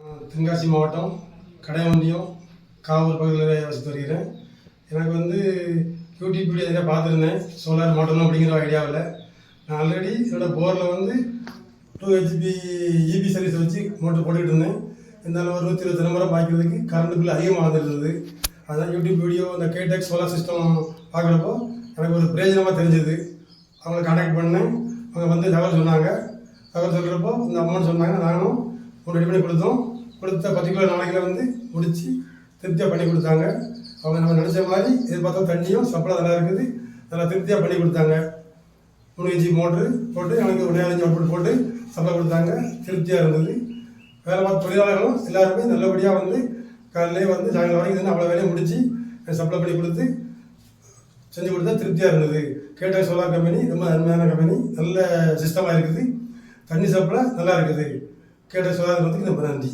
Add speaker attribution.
Speaker 1: தென்காசி மாவட்டம் கடையமண்டியம் காவூர் பகுதியில் வசித்து வருகிறேன். எனக்கு வந்து யூடியூப் வீடியோ எதாவது பார்த்துருந்தேன். சோலார் மாட்டணும் அப்படிங்கிற ஐடியாவில் நான் ஆல்ரெடி என்னோட போரில் வந்து டூ ஹெச்பி இபி சர்வீஸ் வச்சு மோட்டர் போட்டுக்கிட்டு இருந்தேன். இருந்தாலும் ஒரு நூற்றி இருபத்தி முறை பாய்க்கிறதுக்கு கரண்ட் பில் அதிகமாக வந்துருந்தது அதான் யூடியூப் வீடியோ இந்த கேடெக் சோலார் சிஸ்டம் பார்க்குறப்போ எனக்கு ஒரு பிரயோஜனமாக தெரிஞ்சது. அவங்கள காண்டாக்ட் பண்ணேன். அவங்க வந்து தகவல் சொன்னாங்க. தகவல் சொல்கிறப்போ இந்த அமௌண்ட் சொன்னாங்க. நானும் ஒரு ரெடி பண்ணி கொடுத்தோம். கொடுத்த பர்டிகுலர் நாளைக்கில் வந்து முடித்து திருப்தியாக பண்ணி கொடுத்தாங்க. அவங்க நம்ம நினச்ச மாதிரி எதிர்பார்த்தா தண்ணியும் சப்ளை நல்லா இருக்குது. நல்லா திருப்தியாக பண்ணி கொடுத்தாங்க. மூணு கேஜி மோட்ரு போட்டு எனக்கு ஒரு அஞ்சு மோட்ரு போட்டு சப்ளை கொடுத்தாங்க. திருப்தியாக இருந்தது. வேலை பார்த்த தொழிலாளர்களும் எல்லாருமே நல்லபடியாக வந்து காலையிலே வந்து சாயங்காலம் வரைக்கும் அவ்வளோ வேலையை முடித்து சப்ளை பண்ணி கொடுத்து செஞ்சு கொடுத்தா திருப்தியாக இருந்தது. கேட்ட சோலார் கம்பெனி ரொம்ப அருமையான கம்பெனி. நல்ல சிஸ்டமாக இருக்குது. தண்ணி சப்ளை நல்லா இருக்குது. கேட்ட சோலார் கம்பெனிக்கு ரொம்ப நன்றி